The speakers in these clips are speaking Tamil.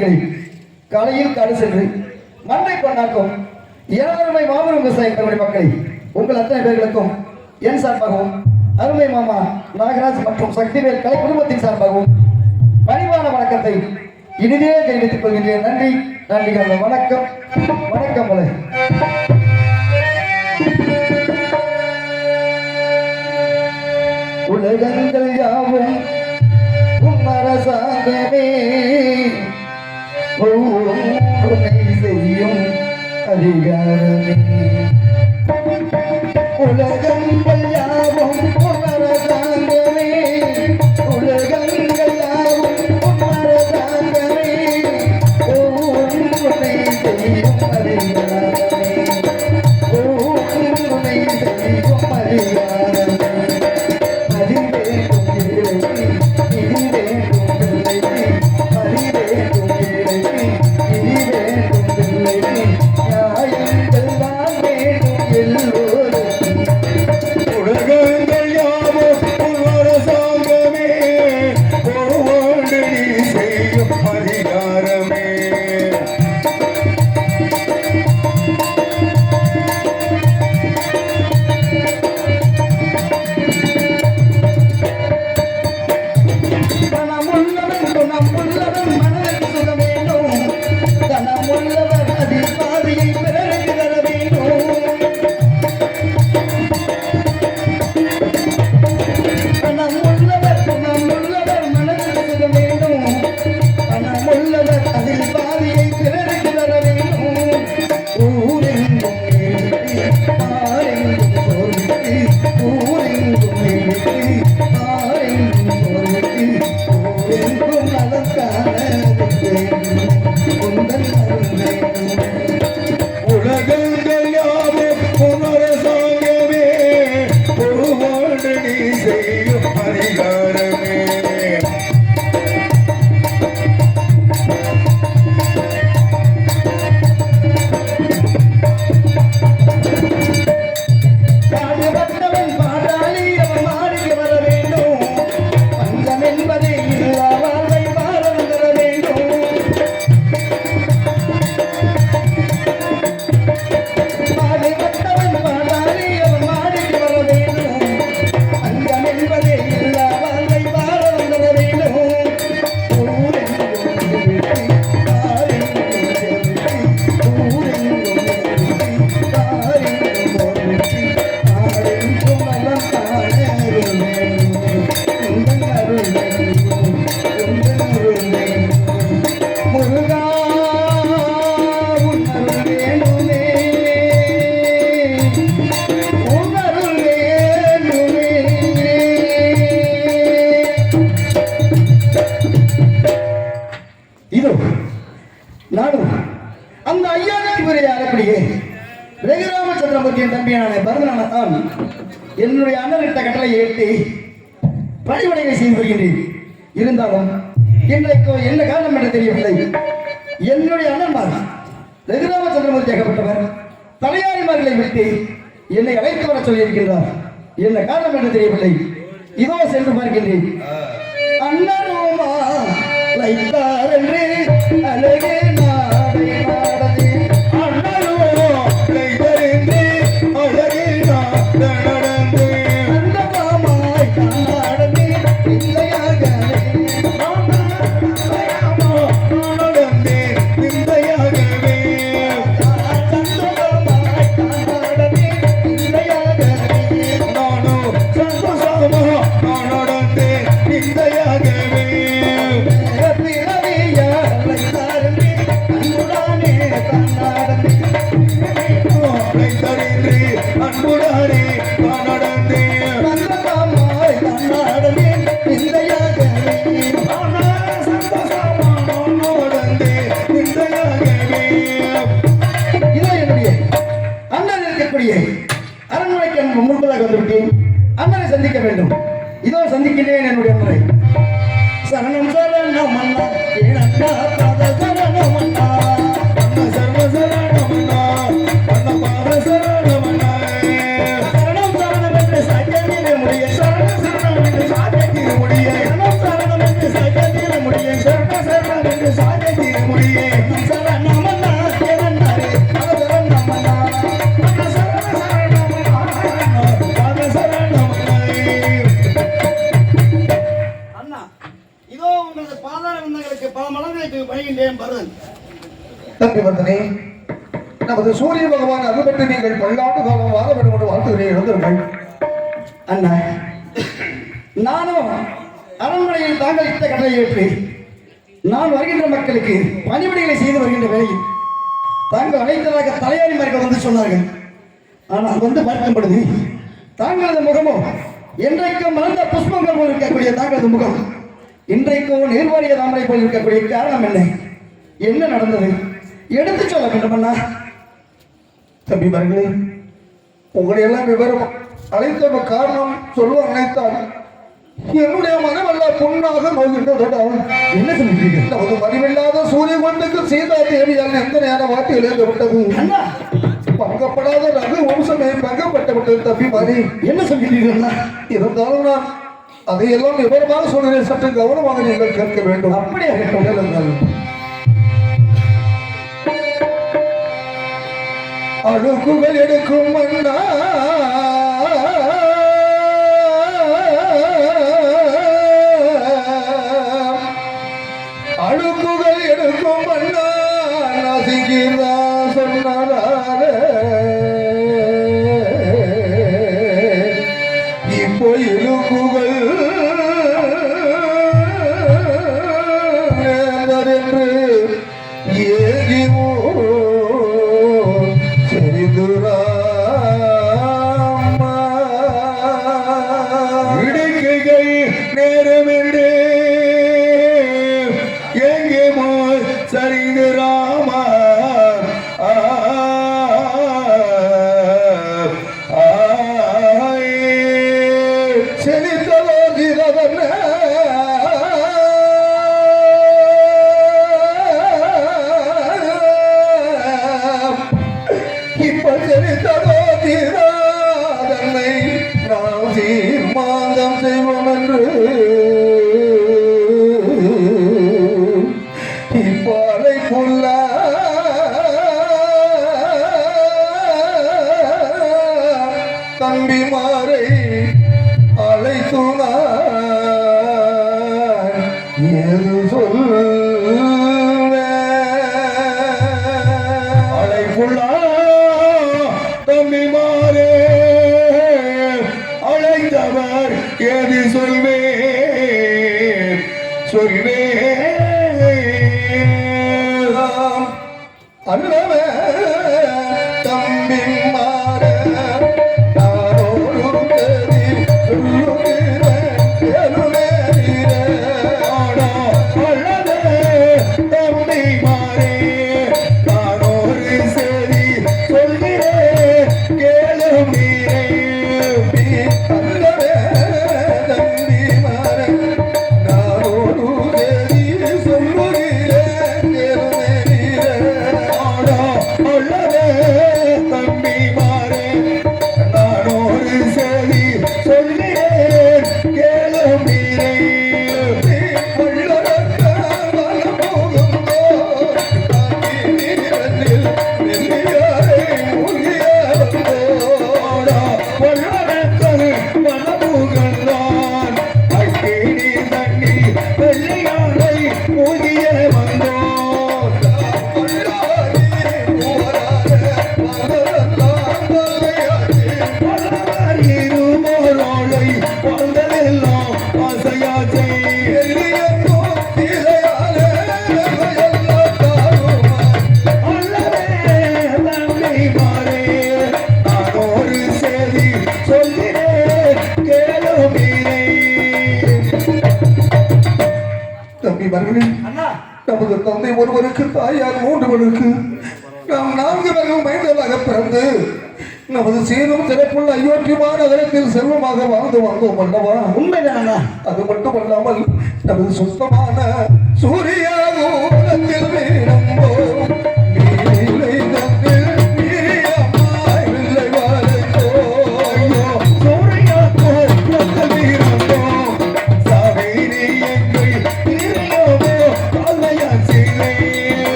கலைகள் கலையில் கடு சென்று மண்ணை பொன்னாக்கும் ஏழாருமை மாபெரும் விவசாய கல்லூரி மக்களை உங்கள் அத்தனை பேர்களுக்கும் என் சார்பாகவும் அருமை மாமா நாகராஜ் மற்றும் சக்திவேல் கலை குடும்பத்தின் சார்பாகவும் பணிவான வணக்கத்தை இனிதே தெரிவித்துக் கொள்கின்றேன். நன்றி நன்றி வணக்கம் வணக்கம் உலக உலகங்கள் யாவும் அரசாங்கமே. துணை செய்யும் அதிகாரமே உலகம் பல்ல இதோ நானும் அந்த ஐயாயிரத்தி முறை அறப்படியே ரகுராமச்சந்திரமூர்த்தியின் தம்பியான பரதனான தான் என்னுடைய அண்ணனிட்ட கட்டளை ஏற்றி பணிபடைகளை செய்து வருகின்றேன். இருந்தாலும் இன்றைக்கு என்ன காரணம் என்று தெரியவில்லை. என்னுடைய அண்ணன்மார் ரகுராமச்சந்திரமூர்த்தி ஆகப்பட்டவர் தலையாரிமார்களை விட்டு என்னை அழைத்து வர சொல்லியிருக்கின்றார். என்ன காரணம் என்று தெரியவில்லை. இதோ சென்று பார்க்கின்றேன். அண்ணனுமா லைத்தாரன்றே அழகே வாழ்த்துகிறேன் அண்ணா நானும் அரண்மனையில் தாங்கள் இத்த கடலை ஏற்று நான் வருகின்ற மக்களுக்கு பணிபடிகளை செய்து வருகின்ற வேளையில் தாங்கள் அழைத்ததாக தலையாரிமார்கள் வந்து சொன்னார்கள். ஆனால் வந்து பார்க்கும் பொழுது தாங்களது முகமோ என்றைக்கும் மலர்ந்த புஷ்பங்கள் போல் இருக்கக்கூடிய தாங்களது முகம் இன்றைக்கும் நீர்வாரிய தாமரை போல் இருக்கக்கூடிய காரணம் என்ன? என்ன நடந்தது? எடுத்து சொல்ல வேண்டும் அண்ணா தம்பி பாருங்களேன் உங்களை எல்லாம் விவரம் அழைத்த காரணம் சொல்ல நினைத்தால் என்னுடைய மனமல்ல பொண்ணாக நோகின்றதோட என்ன சொல்லிட்டீங்க நமது மதிவில்லாத சூரிய கொண்டுக்கு சீதா தேவியால் எந்த நேரம் வாட்டி இழந்து விட்டது? பங்கப்படாத ரகு வம்சமே பங்கப்பட்டு விட்டது தம்பி மாறி என்ன சொல்கிறீர்கள்? இருந்தாலும் நான் அதையெல்லாம் விவரமாக சொல்கிறேன். சற்று கவனமாக நீங்கள் கேட்க வேண்டும். அப்படியே? கேட்டால் அழுக்குகள் எடுக்கும் அண்ணா. அழுக்குகள் எடுக்கும் அண்ணா. நசுகிறா சொன்னாரா? y facilitar சிறப்புள்ள அயோக்கியமான நகரத்தில் செல்வமாக வாழ்ந்து வந்தோம் அல்லவா? உண்மைதானா? அது மட்டுமல்லாமல் நமது சுத்தமான சூரிய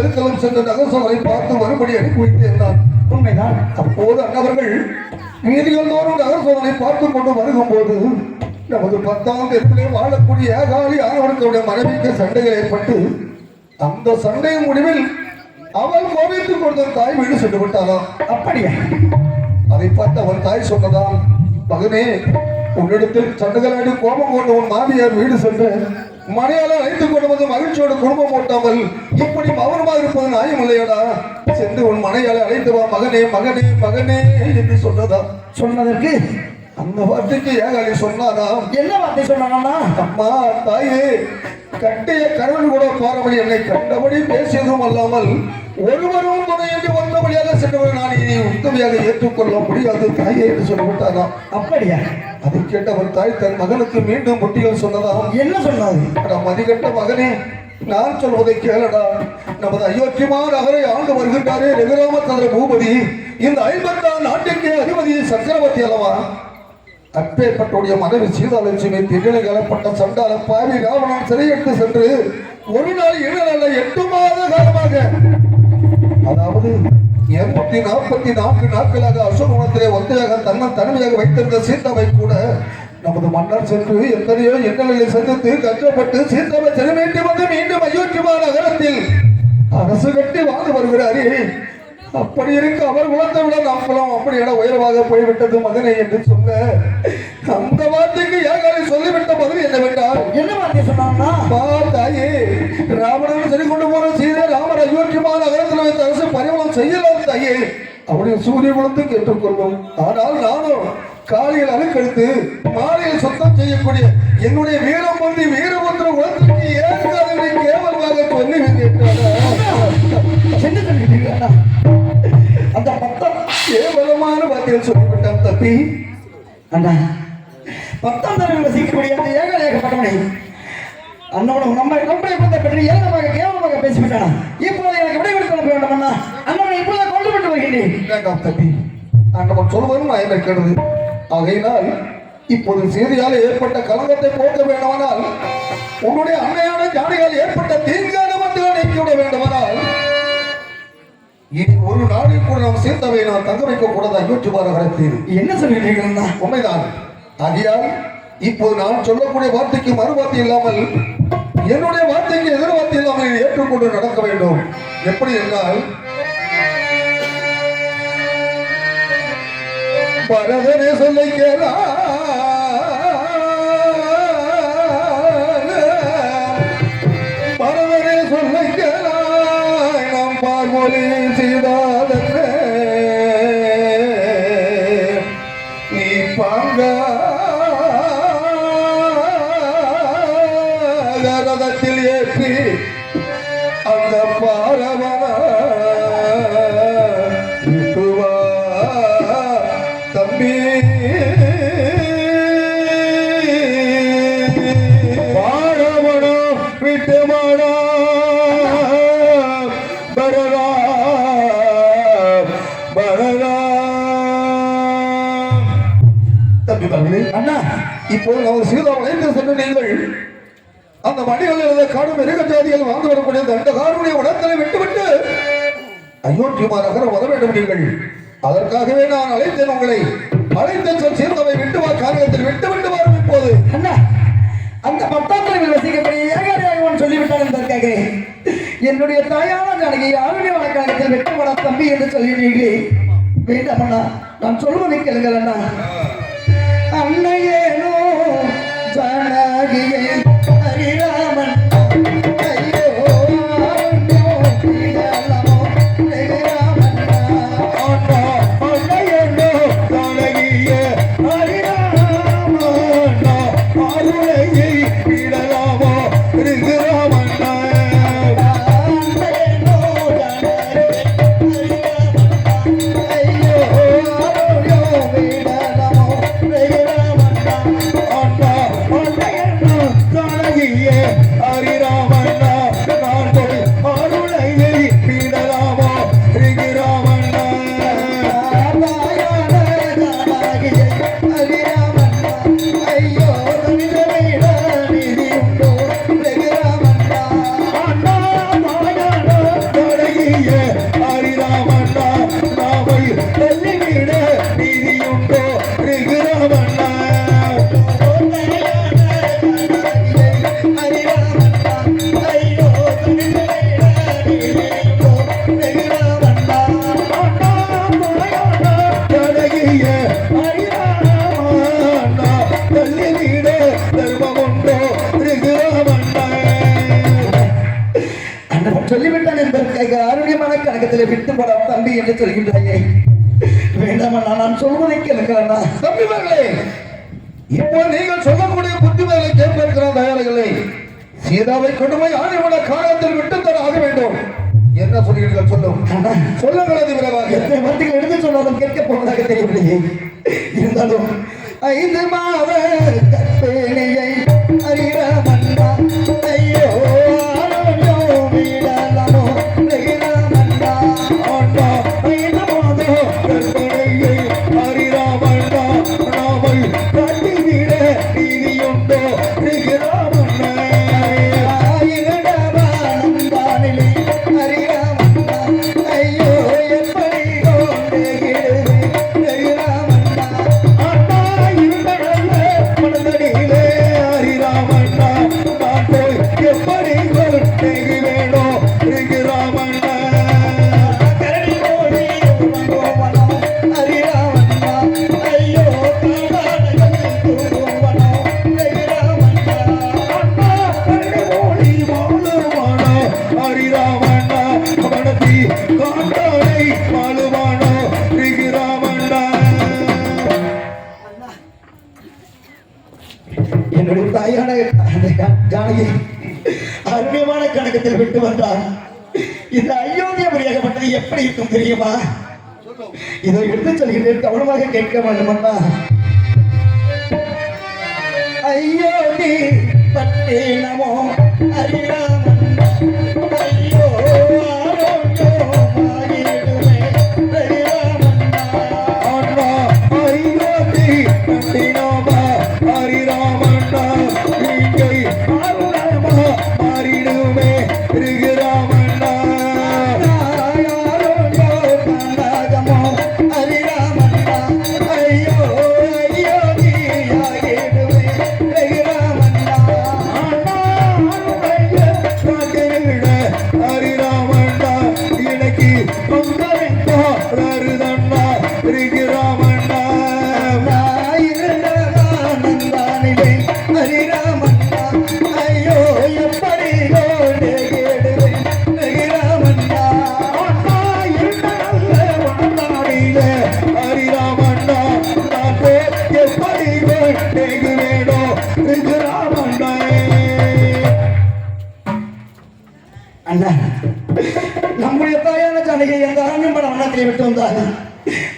தெருக்களம் சென்ற நகசவரை பார்த்து மறுபடி அனுப்பி வைத்திருந்தார் உண்மைதான். அப்போது அண்ணவர்கள் வீதிகள் தோறும் நகசவரை பார்த்து கொண்டு வருகும் போது நமது பத்தாம் தெருவிலே வாழக்கூடிய ஏகாலி ஆனவர்களுடைய மனைவிக்கு சண்டைகள் ஏற்பட்டு அந்த சண்டை முடிவில் அவள் கோவித்துக் கொண்ட தாய் வீடு சென்று விட்டாளாம் அப்படியா? அதை பார்த்து அவன் தாய் சொன்னதால் மகனே உன்னிடத்தில் சண்டைகளாடி கோபம் கொண்டு உன் மாமியார் வீடு சென்று மனையால அழைத்துக் கொண்டு வந்து மகிழ்ச்சியோடு குடும்பம் ஓட்டாமல் இப்படி மௌனமா இருப்பது நியாயம் இல்லையடா. சென்று உன் மனையால அழைத்து வா மகனே மகனே மகனே என்று சொன்னதா? சொன்னதற்கு? அந்த வார்த்தைக்கு ஏகாலி சொன்னாரா என்ன வார்த்தை சொன்னானா? அம்மா தாயே கட்டிய கரவன் கூட பாரம்பரியம் என்னை கண்டபடி பேசியதும் அல்லாமல் ஒருவரும் துணையின்றி வந்தபடியாக சென்றவர் நான் இனி உத்தமையாக ஏற்றுக்கொள்ள முடியாது. தாயே என்று சொல்லிவிட்டாராம் அப்படியா? அதை கேட்டவர் தாய் தன் மகனுக்கு மீண்டும் முட்டிகள் சொன்னதாம் என்ன சொன்னாரு? மதிகட்ட மகனே நான் சொல்வதை கேளடா. நமது அயோக்கியமான நகரை ஆண்டு வருகின்றாரே ரகுராமச்சந்திர பூபதி. இந்த ஐம்பத்தாம் நாட்டுக்கே அதிபதி சக்கரவர்த்தி அல்லவா? அப்பேற்பட்டுடைய மனைவி சீதாலட்சுமி திடீரென கலப்பட்ட சண்டால பாவி ராவணன் சிறையிட்டு சென்று ஒரு நாள் இரு நாள் எட்டு மாத காலமாக அதாவது இருநூத்தி நாற்பத்தி நான்கு நாட்களாக அசோகவனத்திலே ஒத்தையாக தன்னன் தனிமையாக வைத்திருந்த சீதாவை கூட நமது மன்னர் சென்று எத்தனையோ எண்ணங்களை சந்தித்து கஷ்டப்பட்டு சீதாவை சிறைமேட்டி வந்து மீண்டும் அயோக்கியமான நகரத்தில் அரசு கட்டி வாழ்ந்து வருகிறாரே. அப்படி இருக்க அவர் குலத்தை விட நம் குலம் அப்படியான உயரமாக போய்விட்டது மகனே என்று சொல்ல அந்த வார்த்தைக்கு ஏகாலை சொல்லிவிட்ட பதில் என்னவென்றால் என்ன வார்த்தை சொன்னாங்கன்னா ராவணன் சரி கொண்டு போன சீதை ராமர் அயோக்கியமான நகரத்தில் வைத்த அரசு பரிமளம் செய்யலாம் தாயே. அவருடைய சூரிய குலத்தை கேட்டுக்கொள்வோம். ஆனால் நானும் காலையில் அழுக்கெடுத்து மாலையில் சுத்தம் செய்யக்கூடிய என்னுடைய வீரம் வந்து வீரபுத்திர குலத்திற்கு ஏற்காதவரை கேவலமாக சொல்லி என்ன சொல்லிட்டீங்க அண்ணா? அந்த பத்தம் கேவலமான வார்த்தைகள் சொல்லிவிட்டான் தப்பி அண்ணா பத்தாம் தரவில் வசிக்கக்கூடிய அந்த ஏக ஏகப்பட்டவனை அண்ணோட நம்ம நம்மளை பந்த பற்றி ஏகமாக கேவலமாக பேசிவிட்டானா இப்போது எனக்கு விடைபெடுத்து அனுப்ப வேண்டும் அண்ணா. அண்ணனை இப்போது கொண்டு விட்டு வருகின்றேன். வேண்டாம் தம்பி. ஆண்டவன் சொல்வதும் நான் இருக்கிறது ஆகையினால் இப்போது செய்தியால் ஏற்பட்ட கலங்கத்தை போக்க வேண்டுமானால் உன்னுடைய அன்னையான ஜானியால் ஏற்பட்ட தீங்கான வந்து நீக்கிவிட வேண்டுமானால் இனி ஒரு நாளில் கூட நாம் சேர்த்தவை நான் தங்க வைக்க கூடாது கருத்தீர் என்ன சொல்லிட்டீங்க அண்ணா? உண்மைதான். ஆகையால் இப்போது நான் சொல்லக்கூடிய வார்த்தைக்கு மறுவார்த்தை இல்லாமல் என்னுடைய வார்த்தைக்கு எதிர்வார்த்தை இல்லாமல் ஏற்றுக்கொண்டு நடக்க வேண்டும். எப்படி என்றால் பரதனே சொல்லை கேளா இப்போது நமது சீதா வளைந்து சென்று நீங்கள் அந்த மணிகள் இருந்த காடும் மிருக ஜாதிகள் வாழ்ந்து வரக்கூடிய அந்த காருடைய உடத்தலை விட்டுவிட்டு அயோத்தியமா நகரம் வர வேண்டும் நீங்கள். அதற்காகவே நான் அழைத்தேன் உங்களை. அழைத்த சொல் சீர்தவை விட்டு வா காரியத்தில் விட்டு விட்டு வரும் இப்போது. அண்ணா அந்த பத்தாம் வசிக்கக்கூடிய ஏகாரியாகவன் சொல்லிவிட்டான் என்பதற்காக. என்னுடைய தாயான ஜானகி ஆளுடைய வழக்கத்தில் வெட்டுமட தம்பி என்று சொல்லினீர்களே. வேண்டாம் அண்ணா நான் சொல்வதை கேளுங்கள் அண்ணா. அண்ணையே சீதாவை கொண்டு போய் ஆணைவன காலத்தில் விட்டு தர ஆக வேண்டும். என்ன சொல்கிறீர்கள் சொல்லும்? சொல்லுங்கள் அது விரைவாக. எத்தனை வார்த்தைகள் எடுத்து சொன்னாலும் கேட்க போவதாக தெரியவில்லையே. இருந்தாலும் ஐந்து மாத கற்பேணியை கவனமாக கேட்க வேண்டுமண்ணா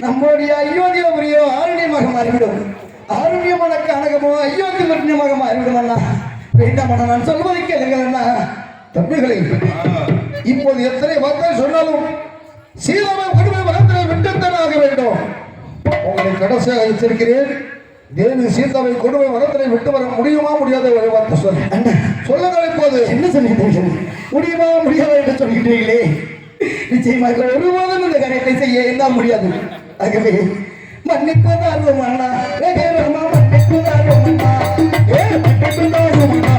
நம்முடைய அயோத்தியபுரியோ ஆரண்யமாக மாறிவிடும். ஆரண்யமான கனகமோ அயோத்தி மரண்யமாக மாறிவிடும் அண்ணா. வேண்டாம் அண்ணா நான் சொல்வதை கேளுங்கள் அண்ணா. தம்பிகளை இப்போது எத்தனை வார்த்தை சொன்னாலும் சீதாவை கடுமை வளர்த்தனை விட்டுத்தான் ஆக வேண்டும். உங்களை கடைசியாக எச்சரிக்கிறேன் தேவி சீதாவை கொடுமை வளர்த்தனை விட்டு வர முடியுமா முடியாத ஒரு வார்த்தை சொல். சொல்லுங்கள் இப்போது. என்ன சொல்லிட்டீர்கள் முடியுமா முடியாதா என்று சொல்கிறீர்களே நிச்சயமாக ஒருபோதும் இந்த காரியத்தை செய்ய என்னால் முடியாது. అగవే. మన్నిప్పుదారు మన రమ మన్నెప్పుదారు మన్నా ఏ మన్నెప్పుదారు మన్నా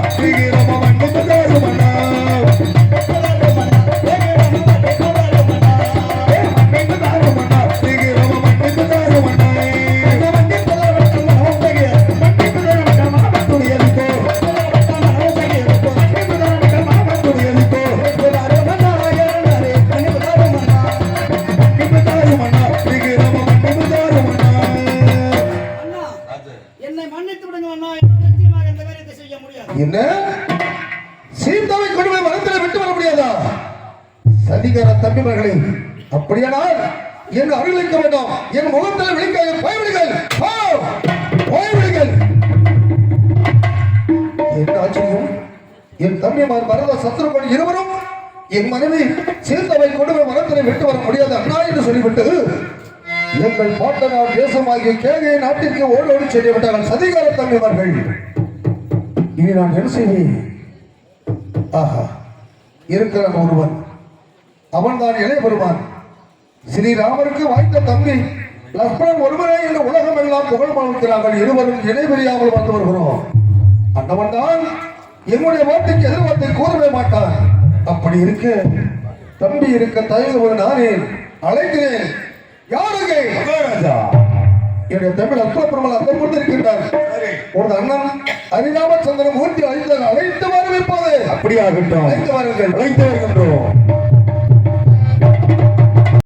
என் மனைவி சீதாவை கொடுமை மனத்தினை விட்டு வர முடியாது அண்ணா என்று சொல்லிவிட்டு எங்கள் பாட்டனார் தேசமாகிய கேகையை நாட்டிற்கு ஓடோடி சென்று விட்டார்கள். சதிகார தம்பிமார்கள். இனி நான் என்ன செய்வேன்? ஆஹா இருக்கிறான் ஒருவன். அவன்தான் இளைய பெறுவான் ஸ்ரீராமருக்கு வாய்த்த தம்பி. லக்ஷ்மணன் ஒருவரே என்று உலகம் எல்லாம் புகழ் வாழ்க்கிறார்கள் இருவரும் இணை வந்து வருகிறோம். அந்தவன் தான் எங்களுடைய வார்த்தைக்கு எதிர்வார்த்தை கூறவே மாட்டான். அப்படி இருக்க தம்பி இருக்க தயங்குவது நானே அழைக்கிறேன். யாருங்க? மகாராஜா. என்னுடைய தமிழ் அற்புத பெருமாள் அந்த கொண்டு இருக்கின்றார் ஒரு அண்ணன் ஹரிராமச்சந்திரன் மூர்த்தி அழைத்து அழைத்து வர வைப்பது அப்படியாகட்டும். அழைத்து வாருங்கள். அழைத்து வருகின்றோம்.